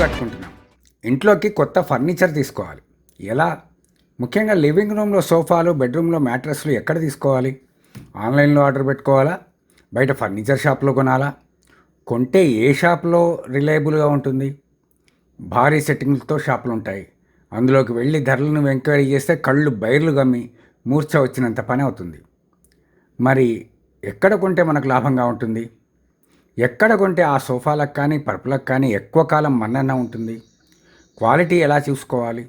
కట్టుకుంటున్నాం. ఇంట్లోకి కొత్త ఫర్నిచర్ తీసుకోవాలి. ఎలా? ముఖ్యంగా లివింగ్ రూమ్లో సోఫాలు బెడ్రూమ్లో మ్యాట్రెస్లు ఎక్కడ తీసుకోవాలి? ఆన్లైన్లో ఆర్డర్ పెట్టుకోవాలా? బయట ఫర్నిచర్ షాప్లో కొనాలా? కొంటే ఏ షాప్లో రిలయబుల్గా ఉంటుంది? భారీ సెట్టింగ్లతో షాపులు ఉంటాయి. అందులోకి వెళ్ళి ధరలను ఎంక్వైరీ చేస్తే కళ్ళు బైర్లు గమ్మి మూర్ఛ వచ్చినంత పని అవుతుంది. మరి ఎక్కడ కొంటే మనకు లాభంగా ఉంటుంది? ఎక్కడ కొంటే ఆ సోఫాలకు కానీ పరుపులకు కానీ ఎక్కువ కాలం మన్నన ఉంటుంది. క్వాలిటీ ఎలా చూసుకోవాలి?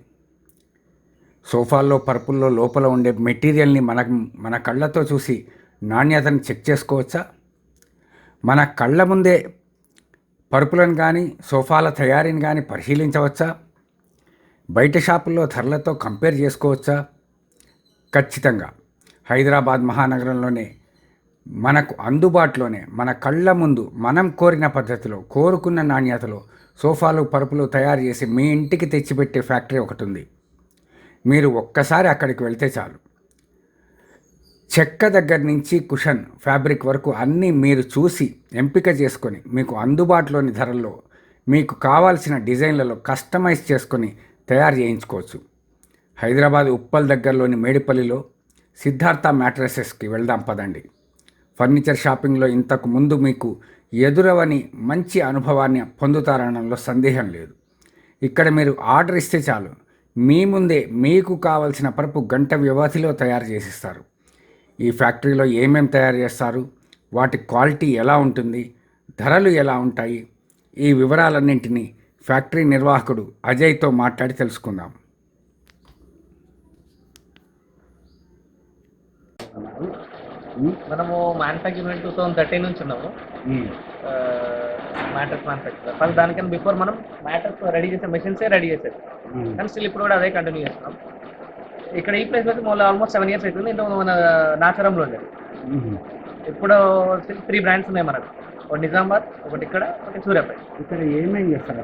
సోఫాల్లో పరుపుల్లో లోపల ఉండే మెటీరియల్ని మన మన కళ్ళతో చూసి నాణ్యతను చెక్ చేసుకోవచ్చా? మన కళ్ళ ముందే పరుపులను కానీ సోఫాల తయారీని కానీ పరిశీలించవచ్చా? బయట షాపుల్లో ధరలతో కంపేర్ చేసుకోవచ్చా? ఖచ్చితంగా. హైదరాబాద్ మహానగరంలోనే మనకు అందుబాటులోనే మన కళ్ళ ముందు మనం కోరిన పద్ధతిలో కోరుకున్న నాణ్యతలో సోఫాలు పరుపులు తయారు చేసి మీ ఇంటికి తెచ్చిపెట్టే ఫ్యాక్టరీ ఒకటి ఉంది మీరు ఒక్కసారి అక్కడికి వెళ్తే చాలు. చెక్క దగ్గర నుంచి కుషన్ ఫ్యాబ్రిక్ వరకు అన్నీ మీరు చూసి ఎంపిక చేసుకొని మీకు అందుబాటులోని ధరల్లో మీకు కావాల్సిన డిజైన్లలో కస్టమైజ్ చేసుకొని తయారు చేయించుకోవచ్చు. హైదరాబాద్ ఉప్పల్ దగ్గరలోని మేడిపల్లిలో సిద్ధార్థ మ్యాట్రసెస్కి వెళ్దాం పదండి. ఫర్నిచర్ షాపింగ్లో ఇంతకు ముందు మీకు ఎదురవని మంచి అనుభవాన్ని పొందుతారనడంలో సందేహం లేదు. ఇక్కడ మీరు ఆర్డర్ ఇస్తే చాలు. మీ ముందే మీకు కావలసిన పరుపు గంట వ్యవధిలో తయారు చేసిస్తారు. ఈ ఫ్యాక్టరీలో ఏమేం తయారు చేస్తారు? వాటి క్వాలిటీ ఎలా ఉంటుంది? ధరలు ఎలా ఉంటాయి? ఈ వివరాలన్నింటినీ ఫ్యాక్టరీ నిర్వాహకుడు అజయ్తో మాట్లాడి తెలుసుకుందాం. మనము మ్యానుఫ్యాక్చరింగ్ టూ థౌసండ్ థర్టీన్ నుంచి ఉన్నాము. మ్యాటర్స్ మ్యానుఫ్యాక్చర్ ఫస్ట్ దానికన్నా బిఫోర్ మనం మ్యాటర్స్ రెడీ చేసే మెషిన్సే రెడీ చేసేది. కానీ స్టిల్ ఇప్పుడు కూడా అదే కంటిన్యూ చేస్తున్నాం. ఇక్కడ ఈ ప్లేస్ వచ్చి మళ్ళీ ఆల్మోస్ట్ సెవెన్ ఇయర్స్ అవుతుంది. ఇంట్లో మన నాచరంలో ఉండేది. ఇప్పుడు త్రీ బ్రాండ్స్ ఉన్నాయి మనకు. ఒకటి నిజామాబాద్ ఒకటి ఇక్కడ ఒకటి సూర్యాపేట. ఇక్కడ ఏమేం చేస్తారు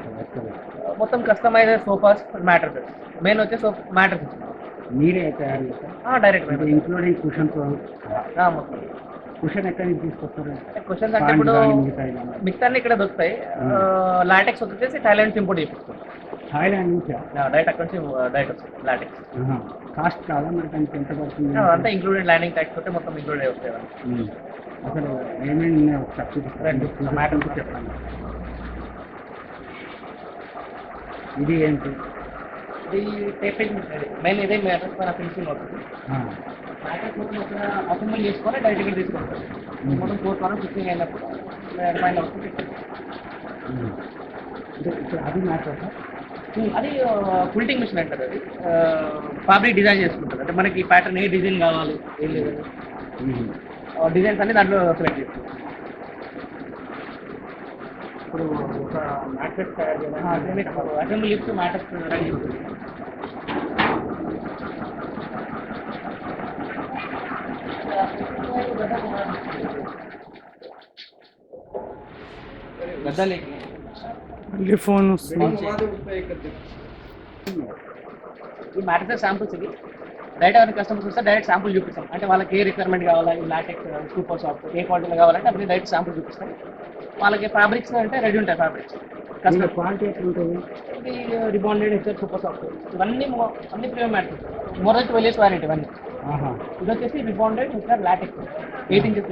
మొత్తం కస్టమైజ్ సోఫాస్ మ్యాటర్స్ మెయిన్ వచ్చి సోఫ్ మ్యాటర్స్ మీరే తయారు చేస్తారు డైరెక్ట్ అంటే ఇంక్లూడింగ్ కుషన్ మొత్తం. కుషన్ ఎక్కడి నుంచి తీసుకొస్తారు? క్వశ్చన్స్ అంటే ఇప్పుడు మిగతా ఇక్కడ దొరుకుతాయి. లాటెక్స్ వచ్చేసి థైలాండ్ ఇంపోర్ట్ చేపిస్తాం థాయిలాండ్ నుంచి? డైరెక్ట్ అక్కడ నుంచి డైరెక్ట్ వస్తుంది లాటెక్స్. కాస్ట్ కాదా మరి దానికి ఎంత పడుతుంది? అంతా ఇంక్లూడెడ్ ల్యాండింగ్ ట్యాక్స్ తోటే మొత్తం ఇంక్లూడ్. ఉమ్. అసలు ఏమేమి ఒకసారి చూపిస్తాను రండి. మ్యాటర్ చెప్పండి. ఇది ఏంటి? ఇది మెయిన్ ఇదే మ్యాటర్స్ పైన ఫినిషింగ్ అవుతుంది ఆ. మ్యాటర్స్ మొత్తం ఇక్కడ అసెంబ్లీ చేసుకొని డైరెక్ట్గా తీసుకుంటాం మొత్తం ఫోర్ వరకు ఫిక్సింగ్ అయినప్పుడు ఫైనల్ అవుతుంది ఉమ్. అంటే ఇప్పుడు అది మ్యాటర్ అది ఫుల్టింగ్ మిషన్ అంటారు అది. ఫ్యాబ్రిక్ డిజైన్ చేసుకుంటారు. అంటే మనకి ప్యాటర్న్ ఏ డిజైన్ కావాలి ఏం లేదు. డిజైన్స్ అన్ని దాంట్లో సెలెక్ట్ చేసుకుంటాం ఇప్పుడు ఒక మ్యాట్రెస్ తయారు చేయాలి. అసెంబ్లీ రెడీ మళ్ళీ ఫోన్ ఈ మ్యాటర్ శాంపుల్స్ ఇవి. డైరెక్ట్ ఎవరైనా కస్టమర్స్ వస్తే డైరెక్ట్ శాంపుల్ చూపిస్తాం. అంటే వాళ్ళకి ఏ రిక్వైర్మెంట్ కావాలా? ఈ లాటెక్స్ సూపర్ సాఫ్ట్ ఏ క్వాలిటీలో కావాలంటే అప్పుడు డైరెక్ట్ శాంపుల్ చూపిస్తాం. వాళ్ళకి ఫ్యాబ్రిక్స్ అంటే రెడీ ఉంటాయి ఫ్యాబ్రిక్స్ కస్టమర్ క్వాలిటీ ఎట్లుంటుంది? ఇది రిబాండెడ్ హెచ్ఆర్ సూపర్ సాఫ్ట్ ఇవన్నీ అన్ని premium mattress more than twelve years warranty ఇవన్నీ ఇది వచ్చేసి rebonded HR latex eight inches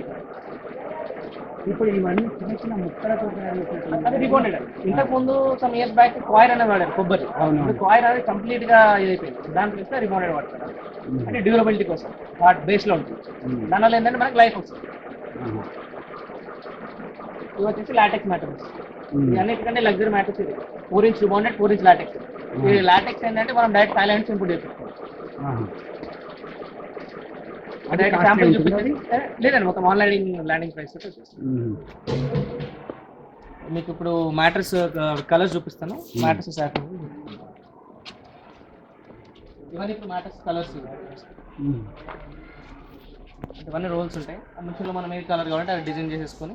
ఇప్పుడు ఇవన్నీ చిన్న చిన్న ముక్కలతో అది రిబాండెడ్ ఇంతకు ముందు సమ్ ఇయర్స్ బ్యాక్ కాయిర్ అనేది వాడారు కొబ్బరి. ఇప్పుడు కాయిర్ అనేది కంప్లీట్గా ఇదైపోయింది దాంట్లో ఇస్తే రిబాండెడ్ వాడతారు. అంటే డ్యూరబిలిటీ కోసం. వాటి బేస్లో ఉంటుంది. దానివల్ల ఏంటంటే మనకి లైఫ్ వస్తుంది. ఇది వచ్చేసి లాటెక్స్ మ్యాటర్స్ అన్నిటికంటే లగ్జరీ మ్యాటర్స్ ఇది four inch rebonded four inch latex ఇది లాటెక్స్ ఏంటంటే మనం డైరెక్ట్ థైలాండ్ ఇంపోర్ట్. అది డైరెక్ట్ శాంపుల్ లేదండి మొత్తం ఆన్లైన్ ల్యాండింగ్ ప్రైస్ ఉమ్. మీకు ఇప్పుడు మ్యాటర్స్ కలర్స్ చూపిస్తాను. మ్యాటర్స్ ఇవన్నీ ఇప్పుడు మ్యాటర్స్ కలర్స్ ఉమ్. ఇవన్నీ రోల్స్ ఉంటాయి. మిషన్లో మనం ఏ కలర్ కావాలంటే అది డిజైన్ చేసేసుకొని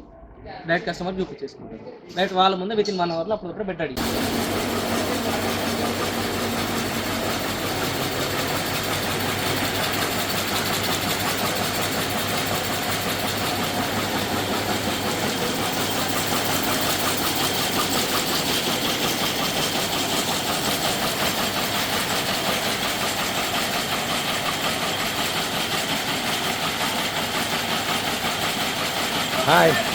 డైరెక్ట్ కస్టమర్ చూపించేసుకుంటారు డైరెక్ట్ వాళ్ళ ముందే విత్ ఇన్ వన్ అవర్లో అప్పుడప్పుడు అడిగి Hi.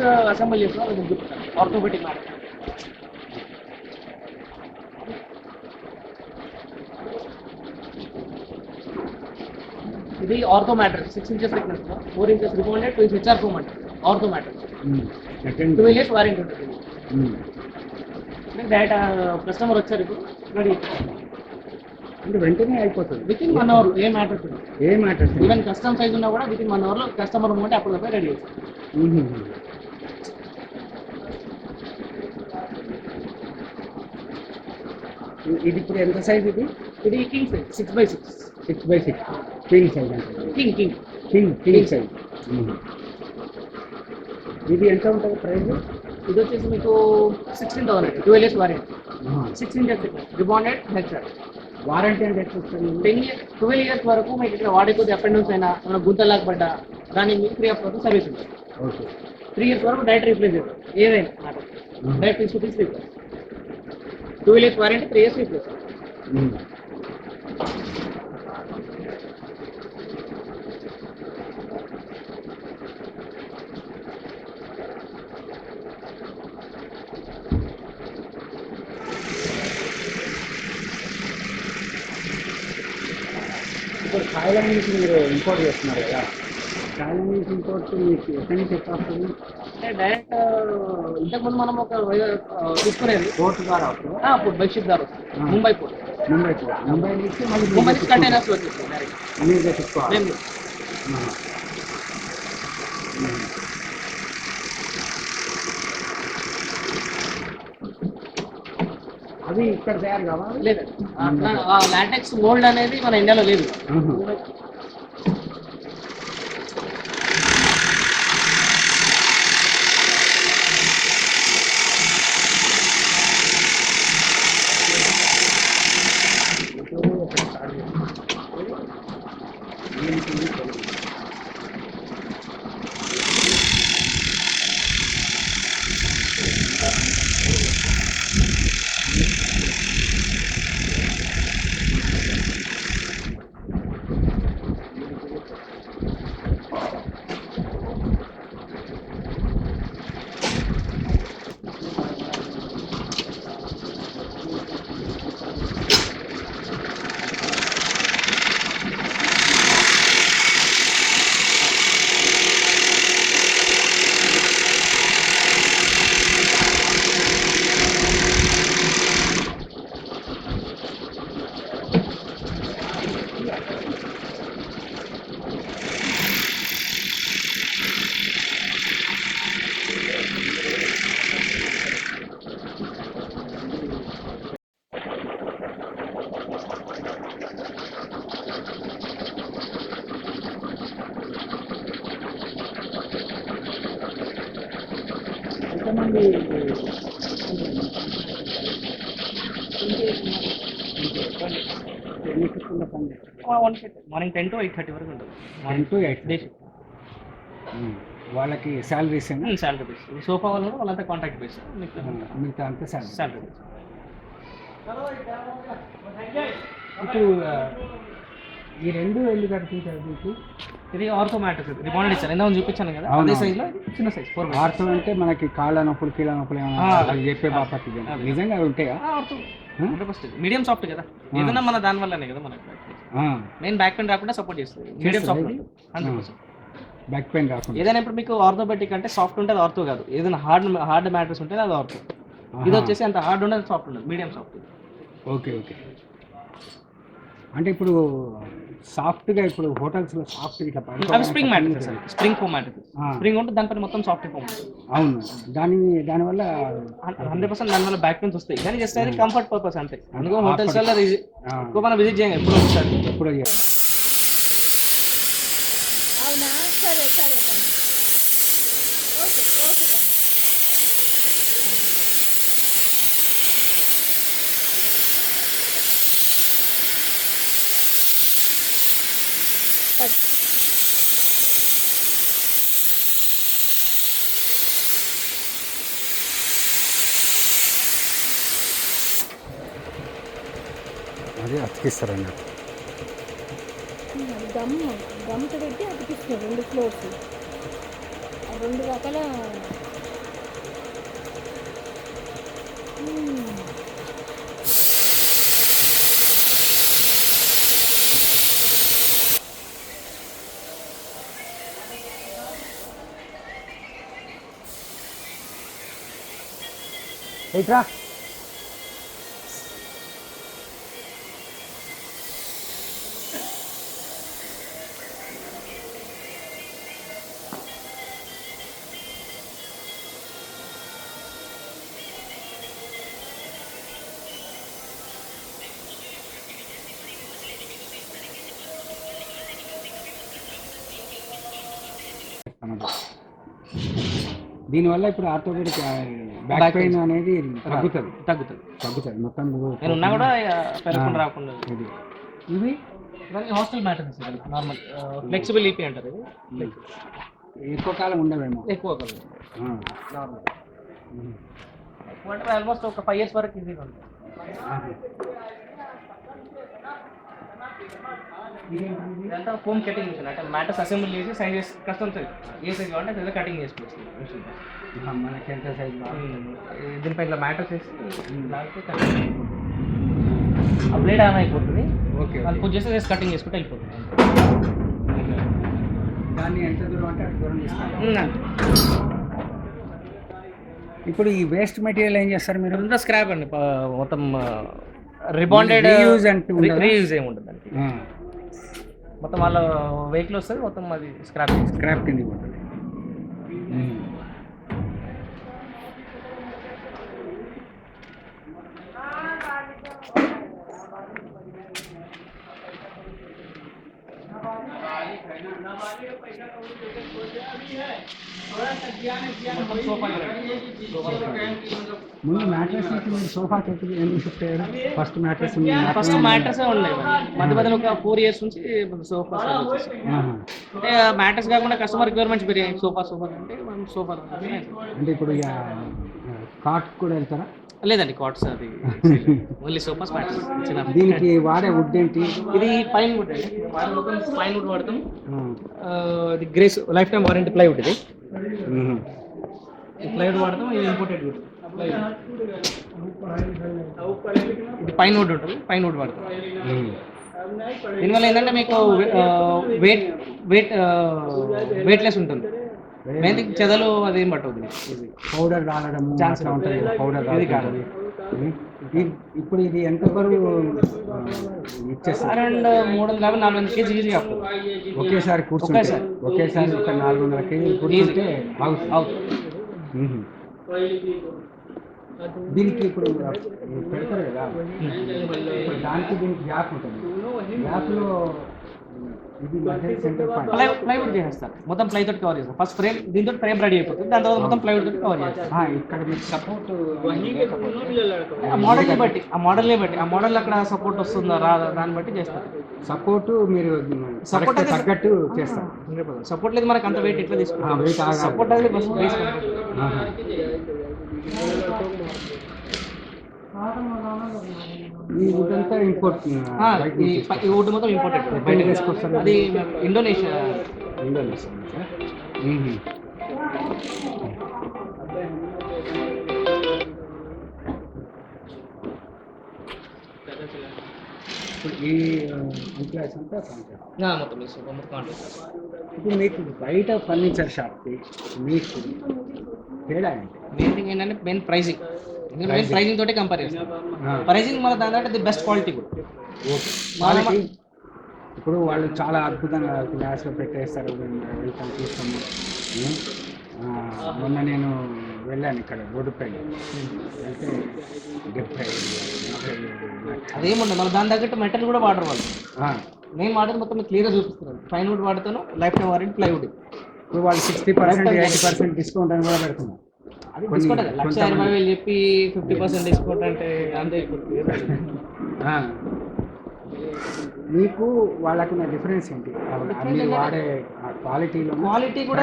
మ్యాటర్స్ అసెంబ్ల్ అది మీకు చెప్తాను. ఆర్థోపెటిక్ మ్యాటర్ ఇది ortho mattress six inches thickness four inches rebonded two inches HR foam అంటే ortho mattress two years warranty ఉంటుంది. డైరెక్ట్ కస్టమర్ వచ్చారు ఇప్పుడు. రెడీ అంటే వెంటనే అయిపోతుంది. విత్ ఇన్ వన్ అవర్ ఏ మ్యాటర్ ఏ మ్యాటర్ ఈవెన్ కస్టమ్ సైజ్ ఉన్నా కూడా విత్ ఇన్ వన్ అవర్లో కస్టమర్ ఉంటే అప్పుడు రెడీ అవుతుంది. ఇది ఇప్పుడు ఎంత సైజ్ ఇది? ఇది king size six by six six by six king size అంటే king king king king size ఇది ఎంత ఉంటుంది ప్రైస్ ఇది వచ్చేసి మీకు sixteen thousand twelve years warranty six inches rebonded HR warranty అంటే ఎట్లా వస్తుంది? టెన్ ఇయర్స్ ట్వెల్వ్ ఇయర్స్ వరకు మీకు ఇక్కడ వాడే కొద్ది అపెండెన్స్ అయినా ఏమైనా గుంతలాగా పడ్డా దానికి మీకు ఫ్రీ ఆఫ్ సర్వీస్ ఉంటుంది. ఓకే త్రీ ఇయర్స్ వరకు డైరెక్ట్ రీప్లేస్ చేస్తారు. ఏదైనా డైరెక్ట్ తీసుకు తీసి twelve years warranty three years replace ఇప్పుడు థాయిలాండ్ నుంచి మీరు ఇంపోర్ట్ చేస్తున్నారు కదా. థాయిలాండ్ నుంచి ఇంపోర్ట్ మీకు ఎక్కడి నుంచి ఎక్కడ వస్తుంది? అంటే డైరెక్ట్ ఇంతకుముందు మనం ఒక తీసుకునేది. పోర్ట్ ద్వారా అప్పుడు బైక్ ద్వారా వస్తుంది. ముంబై పోర్ట్ ముంబై పోర్ట్ ముంబై నుంచి మళ్ళీ ముంబై నుంచి కంటైనర్స్ వచ్చేస్తుంది డైరెక్ట్ మీరు తెచ్చుకోవాలి. మేము. అవి ఇక్కడ తయారు కావాలి? లేదు లాటెక్స్ మోల్డ్ అనేది మన ఇండియాలో లేదు. ఎన్ని పని morning ten to eight thirty వరకు ఉంటుంది. Ten to eight. Day um. వాళ్ళకి శాలరీస్ శాలరీ బేస్ సోఫా వాళ్ళు కూడా వాళ్ళంతా కాంటాక్ట్ బేస్ మీకు మిగతా అంతా శాలరీ శాలరీ బేస్ ఇప్పుడు ఈ రెండు ఎల్లు కట్టించారు మీకు? ఇది ఆర్థో మ్యాటర్ రిబాండెడ్ ఇచ్చారు ఇందా చూపించాను కదా. అదే. సైజ్లో చిన్న సైజ్ ఫోర్ ఆర్థం అంటే మనకి కాళ్ళ నొప్పులు కీళ్ళ నొప్పులు ఏమైనా అది చెప్పే బాపతి ఇది. అదే. నిజంగా అవి ఉంటాయా? ఆర్థో. మీడియం సాఫ్ట్ కదా. ఏదైనా మన దాని వల్లనే కదా మనకి మెయిన్ బ్యాక్ పెయిన్ రాకుండా సపోర్ట్ చేస్తుంది. మీడియం సాఫ్ట్ ఇది? హండ్రెడ్ పర్సెంట్ బ్యాక్ పెయిన్ రాకుండా. ఏదైనా ఇప్పుడు మీకు ఆర్థోబెటిక్ అంటే సాఫ్ట్ ఉంటుంది ఆర్థో కాదు. ఏదైనా హార్డ్ హార్డ్ మ్యాటర్స్ ఉంటుంది అది ఆర్థో ఇది. వచ్చేసి అంత హార్డ్ ఉండదు సాఫ్ట్ ఉండదు. Medium soft okay okay. అంటే ఇప్పుడు సాఫ్ట్గా ఇప్పుడు హోటల్స్లో సాఫ్ట్ ఇట్లా అవి spring mattress spring foam mattress. Spring ఉంటే దానిపైన మొత్తం సాఫ్ట్ ఫోమ్ అవును. దాని దానివల్ల హండ్రెడ్ పర్సెంట్ దానివల్ల బ్యాక్ పెయిన్స్ వస్తాయి. కానీ జస్ట్ అది కంఫర్ట్ పర్పస్ అంతే. అందుకో హోటల్స్ వల్ల ఎక్కువ మనం విజిట్ చేయం ఎప్పుడు ఒకసారి. ఎప్పుడో చేయాలి. అవునా? సరే సరే ఓకే ఓకే కట్ అది అతికిస్తారు అన్నట్టు గమ్ పెట్టి అతికిస్తారు రెండు ఫ్లోర్స్ రెండు రకాల మ్మ్. ఇట్రా దీనివల్ల ఇప్పుడు ఆర్థోపెడిక్ బ్యాక్ పెయిన్. అనేది తగ్గుతుంది. తగ్గుతుంది. తగ్గుతుంది. మొత్తం నేను ఉన్నా కూడా పెరగకుండా రాకుండా. ఇది ఇవి? ఇవన్నీ hostel mattress normal flexible EP అంటారు ఇది ఎక్కువ కాలం ఉండవేమో. ఎక్కువ కలదు ఆ. నార్మల్ అంటే ఆల్మోస్ట్ ఒక ఫైవ్ ఇయర్స్ వరకు ఈజీగా ఉంటుంది. ఇదంతా ఫోమ్ కటింగ్ మిషన్. అంటే మ్యాటర్స్ అసెంబ్లీ చేసి సైజ్ చేసి కష్టం ఉంటుంది ఏ సైజ్ కావాలంటే అదే కటింగ్ చేసుకోవచ్చు. మిషన్ మనకి ఎంత సైజ్ దీనిపై ఇట్లా మ్యాటర్స్ వేసి లాగితే బ్లేడ్ ఆన్ అయిపోతుంది. ఓకే వాళ్ళు పూజ చేస్తే కటింగ్ చేసుకుంటే వెళ్ళిపోతుంది. దాన్ని ఎంత దూరం అంటే అంత దూరం అంతే. ఇప్పుడు ఈ వేస్ట్ మెటీరియల్ ఏం చేస్తారు మీరు? ఇదంతా స్క్రాప్ అండి. మొత్తం రిబాండెడ్ Reuse అంటూ? రీయూజ్ ఏమి ఉంటుంది దానికి? ఆ, మొత్తం వాళ్ళ వెహికల్ వస్తుంది మొత్తం అది స్క్రాప్ స్క్రాప్ కింద పోతుంది. ముందు మ్యాట్రెస్ ఎప్పుడు ఎందుకు షిఫ్ట్ అయ్యారు ఫస్ట్ మ్యాట్రెస్ ఫస్ట్ మ్యాట్రస్ ఉండేవి మధ్య మధ్యలో ఒక ఫోర్ ఇయర్స్ నుంచి సోఫా అంటే మ్యాట్రస్ కాకుండా కస్టమర్ రిక్వైర్మెంట్స్ పెరిగాయి. సోఫా సోఫా అంటే మనం సోఫా అంటే ఇప్పుడు ఇక కాట్ కూడా వెళ్తారా? లేదండి కాట్స్ అది ఓన్లీ మ్యాట్రస్ చిన్న దీనికి వాడే వుడ్ ఏంటి? ఇది పైన్ వుడ్ అండి. పైన్ వుడ్ వాడతాం. ఇది గ్రేస్ లైఫ్ టైం వారంటీ ప్లైవుడ్ ఇది. ప్లైవుడ్ వాడతాం ఇది ఇంపోర్టెడ్ వుడ్ ఇది పైన్ వుడ్ ఉంటుంది పైన్ వుడ్ వాడతాం. దీనివల్ల ఏంటంటే మీకు వెయిట్ వెయిట్ వెయిట్లెస్ ఉంటుంది. మెయిన్ చెదలు అది పట్టదు. పౌడర్ రాలడం Chance అట్లా ఉంటుంది. పౌడర్ ఇది కాదు. ఇప్పుడు ఇది ఎంత బరువు ఇచ్చేస్తారు? అరౌండ్ మూడు వందల యాభై నాలుగు వందల కేజీ ఈజీ అవుతుంది ఒకేసారి కూర్చుంటే ఒకేసారి. ఒక నాలుగు వందల కేజీలు కూర్చుంటే అవుతుంది. దీనికి ఇప్పుడు పెడతారు కదా? ఇప్పుడు దానికి దీనికి గ్యాప్ ఉంటుంది. గ్యాప్లో ప్లై ప్లైవుడ్ చేసేస్తారు. మొత్తం ప్లై తోటి కవర్ చేస్తారు. ఫస్ట్ ఫ్రేమ్ దీంతో ఫ్రేమ్ రెడీ అయిపోతుంది. దాని తర్వాత మొత్తం ప్లైవుడ్ తోటి కవర్ చేస్తారు. ఆ, ఇక్కడ మీకు సపోర్ట్ ఆ మోడల్ని బట్టి ఆ మోడల్ని బట్టి ఆ మోడల్ అక్కడ సపోర్ట్ వస్తుందా రాదా దాన్ని బట్టి చేస్తారు. సపోర్ట్ మీరు అయితే- తగ్గట్టు చేస్తారు. సపోర్ట్ లేదు మనకి అంత వెయిట్ ఎట్లా తీసుకుంటాం. సపోర్ట్ అది బస్. ఈ వుడ్ అంతా ఇంపోర్ట్ ఈ ప- ఈ వుడ్ మొత్తం ఇంపార్టెంట్ బయట తీసుకొస్తారు? అది ఇండోనేషియా ఇప్పుడు ఈ ఎంప్లాయీస్ అంతా కాంటాక్ట్ ఆ, మొత్తం ఈ సోఫా మొత్తం అంటే ఇప్పుడు మీకు బయట ఫర్నిచర్ షాప్కి మీకు తేడా ఏంటి? మెయిన్ థింగ్ ఏంటంటే మెయిన్ ప్రైజింగ్ ప్రైజింగ్ తోటే కంపేర్ చేస్తాం. ప్రైజింగ్ మన దాని అంటే బెస్ట్ క్వాలిటీ కూడా. ఓకే ఇప్పుడు వాళ్ళు చాలా అద్భుతంగా గ్లాస్లో పెట్టేస్తారు వెళ్తాం చూస్తాము మొన్న నేను వెళ్ళాను ఇక్కడ రోడ్డుపై వెళ్తే డెబ్బై అదేముండదు మన దాని తగ్గట్టు మెటల్ కూడా వాడరు వాళ్ళు. నేను వాడేది మొత్తం క్లియర్గా చూపిస్తున్నాను. ఫైన్ వుడ్ వాడుతాను లైఫ్ టైం వారంటీ ప్లైవుడ్ ఇప్పుడు వాళ్ళు sixty percent eighty percent discount అని కూడా పెడుతున్నారు. లక్ష కొంతమంది- ఇరవై వేలు చెప్పి ఫిఫ్టీ పర్సెంట్ డిస్కౌంట్ అంటే అంతే అయిపోతుంది. ఆ. మీకు వాళ్ళకున్న డిఫరెన్స్ ఏంటి? మీరు వాడే క్వాలిటీలో క్వాలిటీ కూడా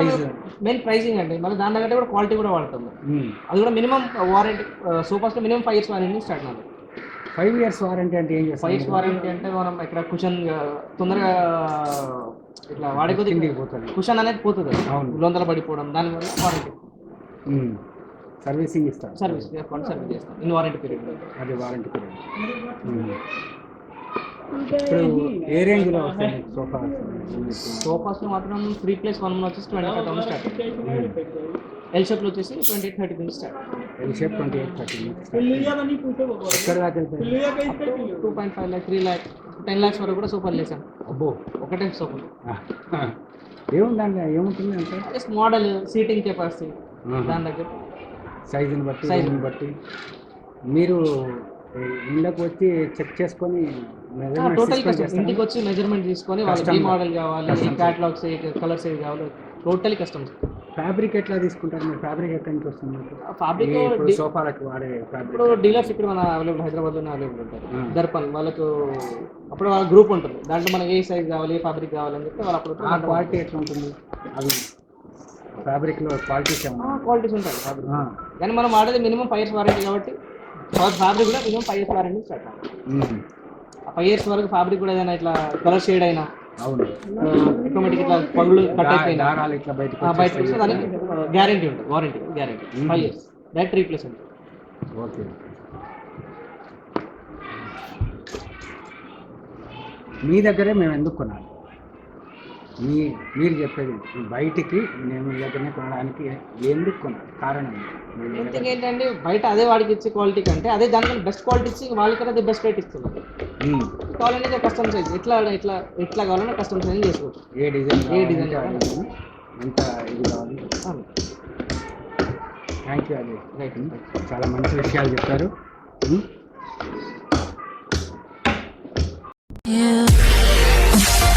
మెయిన్ ప్రైసింగ్ అండి. మళ్ళీ దాని తగ్గట్టు కూడా క్వాలిటీ కూడా వాడతాం అది కూడా minimum warranty supers minimum five years warranty start అవుతుంది ఫైవ్ ఇయర్స్ వారంటీ అంటే ఏం ఫైవ్ చేస్తారు వారంటీ అంటే మనం ఇక్కడ కుషన్ తొందరగా ఇట్లా వాడే కొద్ది కుషన్ అనేది పోతుంది. అవును. లొందల పడిపోవడం దానివల్ల వారంటీ. సర్వీసింగ్ ఇస్తారు సర్వీస్ అకౌంట్ సర్వీస్ చేస్తాం. ఇన్ వారంటీ పీరియడ్ అది వారంటీ పీరియడ్. ఇప్పుడు ఏ రేంజ్లో వస్తాయి సోఫా సోఫాస్లో మాత్రం త్రీ ప్లస్ వన్ వచ్చేసి twenty five thousand start L షేప్లో వచ్చేసి ట్వంటీ ఎయిట్ థర్టీ నుంచి start L shape twenty eight thirty ఎక్కడ దాకా two point five lakh three lakh ten lakhs వరకు కూడా సోఫాలు వేసాం అబ్బో. ఒకటే సోఫా. ఏముందండి? ఏముంటుంది అంటే జస్ట్ మోడల్ సీటింగ్ కెపాసిటీ. దాని దగ్గర సైజుని బట్టి. సైజుని బట్టి మీరు ఇండకు వచ్చి చెక్ చేసుకొని టోటల్? ఇంటికి వచ్చి మెజర్మెంట్ తీసుకొని వాళ్ళకి. ఏ మోడల్ కావాలి ఏ. క్యాటలాగ్స్ ఏ కలర్స్ ఏది కావాలి టోటల్లీ కస్టమ్స్ ఫ్యాబ్రిక్ ఎట్లా తీసుకుంటారు మీరు ఫ్యాబ్రిక్ ఎక్కడి నుంచి వస్తుంది ఫ్యాబ్రిక్ ఇప్పుడు సోఫాలకు వాడే ఫ్యాబ్రిక్ ఇప్పుడు డీలర్స్ ఇక్కడ మన అవైలబుల్ హైదరాబాద్లోనే అవైలబుల్ ఉంటారు. దర్పన్ వాళ్ళకు అప్పుడు వాళ్ళ గ్రూప్ ఉంటుంది దాంట్లో మనకి ఏ సైజ్ కావాలి ఏ ఫ్యాబ్రిక్ కావాలని చెప్పి వాళ్ళు అప్పుడు క్వాలిటీ ఎట్లా ఉంటుంది అవి ఫ్యాబ్రిక్లో క్వాలిటీస్ ఏమన్నా క్వాలిటీస్ ఉంటాయి ఫ్యాబ్రిక్. కానీ మనం వాడేది మినిమం ఫైవ్ ఇయర్స్ వారంటీ కాబట్టి ఫ్యాబ్రిక్ కూడా మినిమం ఫైవ్ ఇయర్స్ వారంటీ. ఆ ఫైవ్ ఇయర్స్ వరకు ఫ్యాబ్రిక్ కూడా ఏదైనా ఇట్లా కలర్ షేడ్ అయినా అవును. ఆటోమేటిక్ ఇట్లా పగులు కట్ అయిపోయినా ఇట్లా బయటకు బయటకు. వస్తే దానికి గ్యారంటీ ఉంటుంది warranty guarantee. Five years direct replace ఉంటుంది ఓకే. మీ దగ్గరే మేము ఎందుకు కొనాలి? మీ మీరు చెప్పేది బయటికి మేము మీ దగ్గరనే కొనడానికి ఎందుకు కొనాలి కారణం ఇంతకు ఏంటంటే బయట అదే వాడికి ఇచ్చే క్వాలిటీ కంటే అదే దానికన్నా బెస్ట్ క్వాలిటీ ఇచ్చి వాళ్ళకన్నా అదే బెస్ట్ రేట్ ఇస్తున్నారు. కావాలంటే కస్టమ్ సైజ్ ఎట్లా ఎట్లా ఎట్లా కావాలన్నా కస్టమ్ సైజ్ చేసుకోవచ్చు. ఏ డిజైన్ ఏ డిజైన్ డిజైన్. ఎంత ఇది కావాలి థ్యాంక్ యూ రైట్ చాలా మంచి విషయాలు చెప్పారు. Yeah.